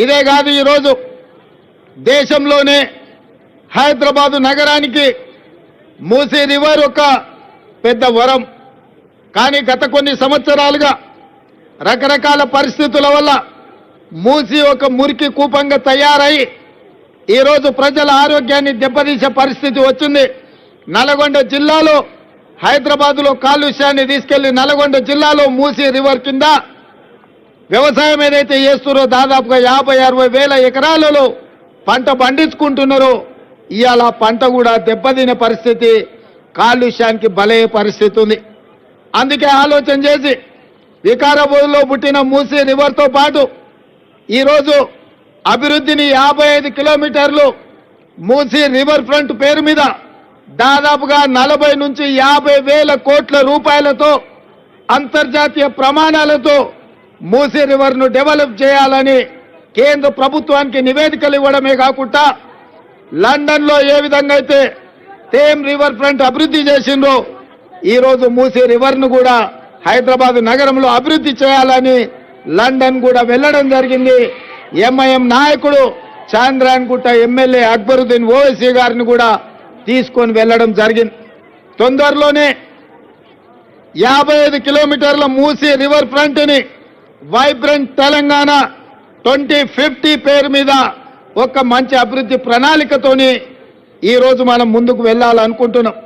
ఇదే కాదు ఈరోజు దేశంలోనే హైదరాబాదు నగరానికి మూసీ రివర్ ఒక పెద్ద వరం. కానీ గత కొన్ని సంవత్సరాలుగా రకరకాల పరిస్థితుల వల్ల మూసి ఒక మురికి కూపంగా తయారై ఈరోజు ప్రజల ఆరోగ్యాన్ని దెబ్బతీసే పరిస్థితి వచ్చింది. నల్గొండ జిల్లాలో హైదరాబాద్లో కాలుష్యాన్ని తీసుకెళ్ళి నల్గొండ జిల్లాలో మూసి రివర్ కింద వ్యవసాయం ఏదైతే చేస్తున్నారో దాదాపుగా యాభై అరవై వేల ఎకరాలలో పంట పండించుకుంటున్నారో ఇవాళ పంట కూడా దెబ్బతినే పరిస్థితి కాలుష్యానికి బలయ్యే పరిస్థితి ఉంది. అందుకే ఆలోచన చేసి వికారాబాద్లో పుట్టిన మూసీ రివర్తో పాటు ఈరోజు అభివృద్ధిని యాభై ఐదు కిలోమీటర్లు మూసీ రివర్ ఫ్రంట్ పేరు మీద దాదాపుగా నలభై నుంచి యాభై వేల కోట్ల రూపాయలతో అంతర్జాతీయ ప్రమాణాలతో మూసీ రివర్ను డెవలప్ చేయాలని కేంద్ర ప్రభుత్వానికి నివేదికలు ఇవ్వడమే కాకుండా లండన్లో ఏ విధంగా అయితే తేమ్ రివర్ ఫ్రంట్ అభివృద్ధి చేసిండ్రో ఈరోజు మూసీ రివర్ను కూడా హైదరాబాద్ నగరంలో అభివృద్ధి చేయాలని లండన్ కూడా వెళ్ళడం జరిగింది. ఎంఐఎం నాయకుడు చాంద్రాయన్ గుట్ట ఎమ్మెల్యే అక్బరుద్దీన్ ఓవైసీ గారిని కూడా తీసుకొని వెళ్ళడం జరిగింది. తొందరలోనే యాభై ఐదు కిలోమీటర్ల మూసి రివర్ ఫ్రంట్ని వైబ్రెంట్ తెలంగాణ ట్వంటీ ఫిఫ్టీ పేరు మీద ఒక మంచి అభివృద్ధి ప్రణాళికతోని ఈ రోజు మనం ముందుకు వెళ్ళాలనుకుంటున్నాం.